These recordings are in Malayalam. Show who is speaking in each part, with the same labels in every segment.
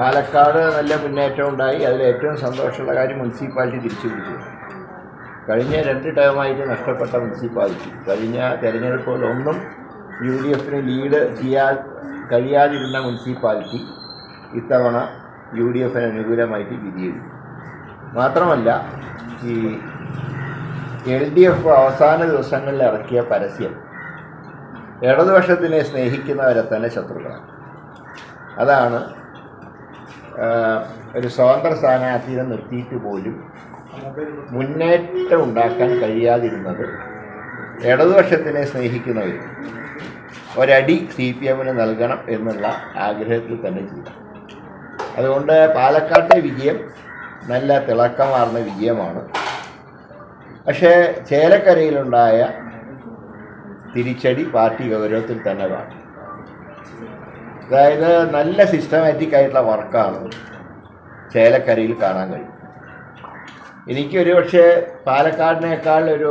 Speaker 1: പാലക്കാട് നല്ല മുന്നേറ്റം ഉണ്ടായി. അതിൽ ഏറ്റവും സന്തോഷമുള്ള കാര്യം മുനിസിപ്പാലിറ്റി തിരിച്ചു പിടിച്ചു കഴിഞ്ഞ രണ്ട് ടൈമായിട്ട് നഷ്ടപ്പെട്ട മുനിസിപ്പാലിറ്റി. കഴിഞ്ഞ തെരഞ്ഞെടുപ്പുകളൊന്നും യു ഡി എഫിന് ലീഡ് ചെയ്യാൻ കഴിയാതിരുന്ന മുനിസിപ്പാലിറ്റി ഇത്തവണ യു ഡി എഫിന് അനുകൂലമായിട്ട് വിധിയെഴുതി. മാത്രമല്ല ഈ എൽ ഡി എഫ് അവസാന ദിവസങ്ങളിൽ ഇറക്കിയ പരസ്യം ഇടതുപക്ഷത്തിനെ സ്നേഹിക്കുന്നവരെ തന്നെ ശത്രുക്കളാണ് അതാണ് ഒരു സ്വതന്ത്ര സ്ഥാനാർത്ഥിയെ നിർത്തിയിട്ട് പോലും മുന്നേറ്റം ഉണ്ടാക്കാൻ കഴിയാതിരുന്നത് ഇടതുപക്ഷത്തിനെ സ്നേഹിക്കുന്നവർ. ഒരടി സി പി എമ്മിന് നൽകണം എന്നുള്ള ആഗ്രഹത്തിൽ തന്നെ ചെയ്തു. അതുകൊണ്ട് പാലക്കാട്ടെ വിജയം നല്ല തിളക്കമാർന്ന വിജയമാണ്. പക്ഷേ ചേലക്കരയിലുണ്ടായ തിരിച്ചടി പാർട്ടി ഗൗരവത്തിൽ തന്നെ കാണും. അതായത് നല്ല സിസ്റ്റമാറ്റിക് ആയിട്ടുള്ള വർക്കാണ് ചേലക്കരയിൽ കാണാൻ കഴിയും. എനിക്കൊരു പക്ഷേ പാലക്കാടിനേക്കാൾ ഒരു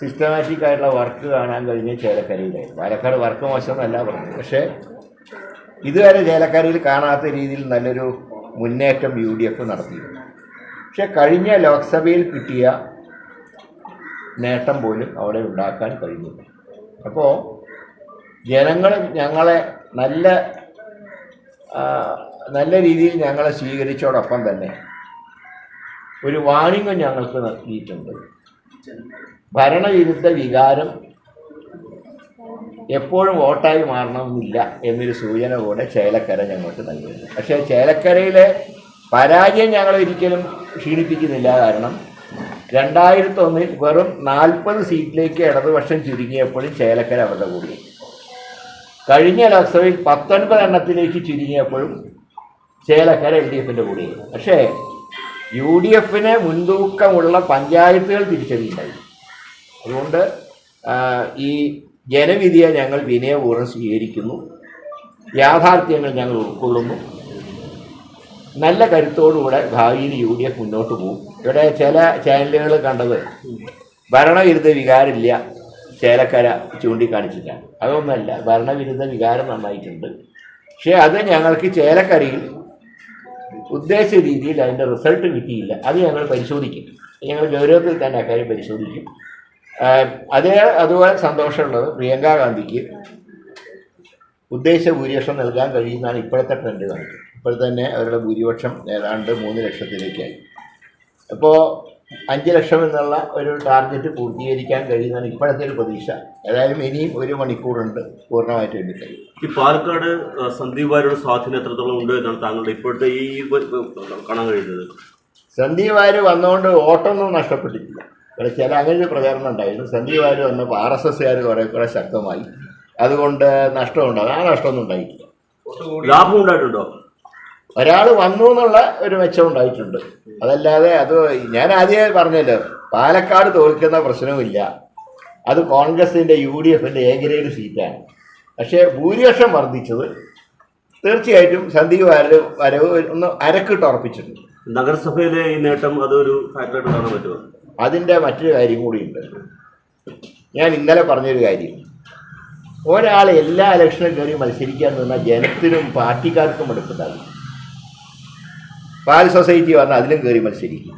Speaker 1: സിസ്റ്റമാറ്റിക് ആയിട്ടുള്ള വർക്ക് കാണാൻ കഴിഞ്ഞ ചേലക്കരയിലായിരുന്നു. പാലക്കാട് വർക്ക് മോശമെന്നല്ല പറഞ്ഞു പക്ഷേ ഇതുവരെ ചേലക്കരയിൽ കാണാത്ത രീതിയിൽ നല്ലൊരു മുന്നേറ്റം യു ഡി എഫ് നടത്തിയിരുന്നു. പക്ഷെ കഴിഞ്ഞ ലോക്സഭയിൽ കിട്ടിയ നേട്ടം പോലും അവിടെ ഉണ്ടാക്കാൻ കഴിഞ്ഞില്ല. അപ്പോൾ ജനങ്ങൾ ഞങ്ങളെ നല്ല നല്ല രീതിയിൽ ഞങ്ങളെ സ്വീകരിച്ചോടൊപ്പം തന്നെ ഒരു വാണിംഗും ഞങ്ങൾക്ക് നൽകിയിട്ടുണ്ട്. ഭരണവിരുദ്ധ വികാരം എപ്പോഴും വോട്ടായി മാറണമെന്നില്ല എന്നൊരു സൂചന കൂടെ ചേലക്കര ഞങ്ങൾക്ക് നൽകുന്നു പക്ഷേ ചേലക്കരയിലെ പരാജയം ഞങ്ങൾ ഒരിക്കലും ക്ഷീണിപ്പിക്കുന്നില്ല. കാരണം രണ്ടായിരത്തി ഒന്നിൽ വെറും നാൽപ്പത് സീറ്റിലേക്ക് ഇടതുപക്ഷം ചുരുങ്ങിയപ്പോഴും ചേലക്കര അവരുടെ കൂടി. കഴിഞ്ഞ ലോക്സഭയിൽ പത്തൊൻപത് എണ്ണത്തിലേക്ക് ചുരുങ്ങിയപ്പോഴും ചേലക്കര എൽ ഡി എഫിന്റെ കൂടി. പക്ഷേ യു ഡി എഫിന് മുൻതൂക്കമുള്ള പഞ്ചായത്തുകൾ തിരിച്ചറിയുണ്ടായി അതുകൊണ്ട് ഈ ജനവിധിയെ ഞങ്ങൾ വിനയപൂർവം സ്വീകരിക്കുന്നു. യാഥാർത്ഥ്യങ്ങൾ ഞങ്ങൾ ഉൾക്കൊള്ളുന്നു. നല്ല കരുത്തോടുകൂടെ ഭാവിയിൽ യു ഡി എഫ് മുന്നോട്ട് പോകും. ഇവിടെ ചില ചാനലുകൾ കണ്ടത് ഭരണവിരുദ്ധ വികാരമില്ല. ചേലക്കര ചൂണ്ടിക്കാണിച്ചിട്ടാണ്. അതൊന്നല്ല ഭരണവിരുദ്ധ വികാരം നന്നായിട്ടുണ്ട്. പക്ഷേ അത് ഞങ്ങൾക്ക് ചേലക്കരയിൽ ഉദ്ദേശ രീതിയിൽ അതിന്റെ റിസൾട്ട് കിട്ടിയില്ല. അത് ഞങ്ങൾ പരിശോധിക്കും. ഞങ്ങൾ ഗൗരവത്തിൽ തന്നെ അക്കാര്യം പരിശോധിക്കും. അതേ അതുപോലെ സന്തോഷമുള്ളത് പ്രിയങ്ക ഗാന്ധിക്ക് ഉദ്ദേശ ഭൂരിപക്ഷം നൽകാൻ കഴിയുന്നതാണ് ഇപ്പോഴത്തെ ട്രെൻഡ് കാണിക്കുന്നത്. ഇപ്പോൾ തന്നെ അവരുടെ ഭൂരിപക്ഷം ഏതാണ്ട് മൂന്ന് ലക്ഷത്തിലേക്കായി. അപ്പോൾ അഞ്ച് ലക്ഷം എന്നുള്ള ഒരു ടാർഗറ്റ് പൂർത്തീകരിക്കാൻ കഴിയുന്നതാണ് ഇപ്പോഴത്തെ ഒരു പ്രതീക്ഷ. ഏതായാലും ഇനിയും ഒരു മണിക്കൂറുണ്ട് പൂർണമായിട്ട് വേണ്ടി കഴിയും.
Speaker 2: ഈ പാലക്കാട് സന്ദീപ് വാര്യയുടെ സ്വാധീനം എത്രത്തോളം ഉണ്ട് എന്നാണ് താങ്കളുടെ ഇപ്പോഴത്തെ ഈ കാണാൻ കഴിയുന്നത്?
Speaker 1: സന്ദീപ് വാര്യ വന്നുകൊണ്ട് ഓട്ടൊന്നും നഷ്ടപ്പെട്ടിട്ടില്ല. ഇവിടെ ചില അങ്ങനെ ഒരു പ്രചാരണം ഉണ്ടായിരുന്നു. സന്ദീപ് വാര്യ വന്നപ്പോൾ ആർ എസ് എസ്സുകാർ കുറെ കൂടെ ശക്തമായി. അതുകൊണ്ട് നഷ്ടമുണ്ടാകും ആ നഷ്ടമൊന്നും ഉണ്ടായിട്ടില്ല.
Speaker 2: ലാഭം ഉണ്ടായിട്ടുണ്ടോ?
Speaker 1: ഒരാൾ വന്നു എന്നുള്ള ഒരു മെച്ചം ഉണ്ടായിട്ടുണ്ട്. അതല്ലാതെ അത് ഞാൻ ആദ്യമേ പറഞ്ഞല്ലോ പാലക്കാട് തോൽക്കുന്ന പ്രശ്നവുമില്ല. അത് കോൺഗ്രസിന്റെ യു ഡി എഫിന്റെ എ ഗ്രേഡ് സീറ്റാണ്. പക്ഷേ ഭൂരിപക്ഷം വർദ്ധിച്ചത് തീർച്ചയായിട്ടും സന്ദീപ് വരവ് വരവ് ഒന്ന് അരക്കിട്ട് ഉറപ്പിച്ചിട്ടുണ്ട്.
Speaker 2: നഗരസഭയിലെ ഈ നേട്ടം അതൊരു ഫാക്ടറായിട്ട് കാണാൻ പറ്റുമോ?
Speaker 1: അതിന്റെ മറ്റൊരു കാര്യം കൂടിയുണ്ട്. ഞാൻ ഇന്നലെ പറഞ്ഞൊരു കാര്യം. ഒരാൾ എല്ലാ ഇലക്ഷനും കയറി മത്സരിക്കാൻ നിന്നാൽ ജനത്തിനും പാർട്ടിക്കാർക്കും എടുക്കുന്നതാണ്. പാൽ സൊസൈറ്റി പറഞ്ഞാൽ അതിലും കയറി മത്സരിക്കും.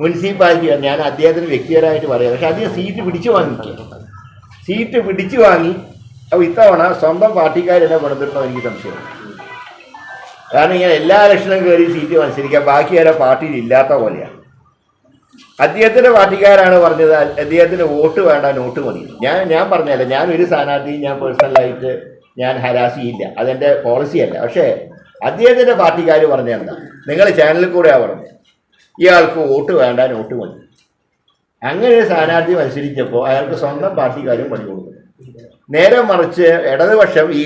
Speaker 1: മുനിസിപ്പാലിറ്റി ഞാൻ അദ്ദേഹത്തിന് വ്യക്തിപരമായിട്ട് പറയാം. പക്ഷെ അദ്ദേഹം സീറ്റ് പിടിച്ചു വാങ്ങിക്കുക സീറ്റ് പിടിച്ചു വാങ്ങി. അപ്പോൾ ഇത്തവണ സ്വന്തം പാർട്ടിക്കാരെന്നെ കൊണ്ടുവരണം എനിക്ക് സംശയമാണ് കാരണം ഇങ്ങനെ എല്ലാ ഇലക്ഷനും കയറി സീറ്റ് മത്സരിക്കുക ബാക്കി ആരോ പാർട്ടിയിൽ ഇല്ലാത്ത പോലെയാണ് അദ്ദേഹത്തിന്റെ പാർട്ടിക്കാരാണ് പറഞ്ഞത് അദ്ദേഹത്തിന് വോട്ട് വേണ്ട നോട്ട് മതി. ഞാൻ ഞാൻ പറഞ്ഞല്ല ഞാൻ ഒരു സ്ഥാനാർത്ഥിയും ഞാൻ പേഴ്സണലായിട്ട് ഞാൻ ഹരാസ് ചെയ്യില്ല അതെന്റെ പോളിസി അല്ല. പക്ഷേ അദ്ദേഹത്തിന്റെ പാർട്ടിക്കാർ പറഞ്ഞ എന്താ? നിങ്ങൾ ചാനലിൽ കൂടെയാ പറഞ്ഞത്. ഇയാൾക്ക് വോട്ട് വേണ്ട നോട്ട് മതി. അങ്ങനെ ഒരു സ്ഥാനാർത്ഥി മത്സരിച്ചപ്പോൾ അയാൾക്ക് സ്വന്തം പാർട്ടിക്കാരും പണി കൊടുക്കുന്നു. നേരെ മറിച്ച് ഇടതുപക്ഷം ഈ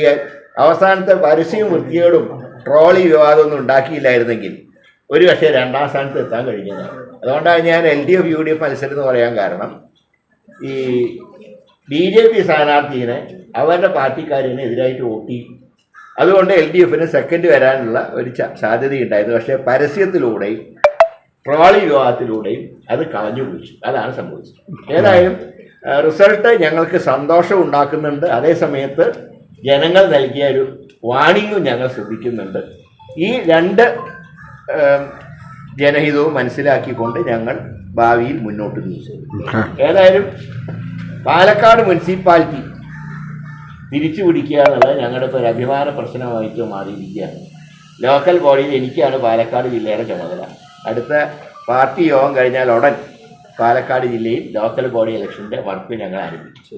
Speaker 1: അവസാനത്തെ പരസ്യവും വൃത്തികേടും ട്രോളി വിവാദമൊന്നും ഉണ്ടാക്കിയില്ലായിരുന്നെങ്കിൽ ഒരു പക്ഷേ രണ്ടാം സ്ഥാനത്ത് എത്താൻ കഴിഞ്ഞത് അതുകൊണ്ടാണ് ഞാൻ L D F U D F മത്സരം എന്ന് പറയാൻ കാരണം ഈ ബി ജെ പി സ്ഥാനാർത്ഥിനെ അവരുടെ പാർട്ടിക്കാരിന് എതിരായിട്ട് വോട്ട് ചെയ്യും. അതുകൊണ്ട് എൽ ഡി എഫിന് സെക്കൻഡ് വരാനുള്ള ഒരു സാധ്യതയുണ്ടായിരുന്നു. പക്ഷേ പരസ്യത്തിലൂടെയും ട്രോളി വിവാഹത്തിലൂടെയും അത് കളഞ്ഞു കുഴിച്ചു. അതാണ് സംഭവിച്ചത്. ഏതായാലും റിസൾട്ട് ഞങ്ങൾക്ക് സന്തോഷം ഉണ്ടാക്കുന്നുണ്ട്. അതേസമയത്ത് ജനങ്ങൾ നൽകിയ ഒരു വാണിംഗും ഞങ്ങൾ ശ്രദ്ധിക്കുന്നുണ്ട്. ഈ രണ്ട് ജനഹിതവും മനസ്സിലാക്കിക്കൊണ്ട് ഞങ്ങൾ ഭാവിയിൽ മുന്നോട്ട് നീങ്ങും. ഏതായാലും പാലക്കാട് മുനിസിപ്പാലിറ്റി തിരിച്ചു പിടിക്കുക എന്നുള്ളത് ഞങ്ങളുടെ ഇപ്പോൾ ഒരു അഭിമാന പ്രശ്നമായിട്ട് മാറിയിരിക്കുകയാണ്. ലോക്കൽ ബോഡിയിൽ എനിക്കാണ് പാലക്കാട് ജില്ലയുടെ ചുമതല. അടുത്ത പാർട്ടി യോഗം കഴിഞ്ഞാൽ ഉടൻ പാലക്കാട് ജില്ലയിൽ ലോക്കൽ ബോഡി ഇലക്ഷന്റെ വർക്ക് ഞങ്ങൾ ആരംഭിച്ചു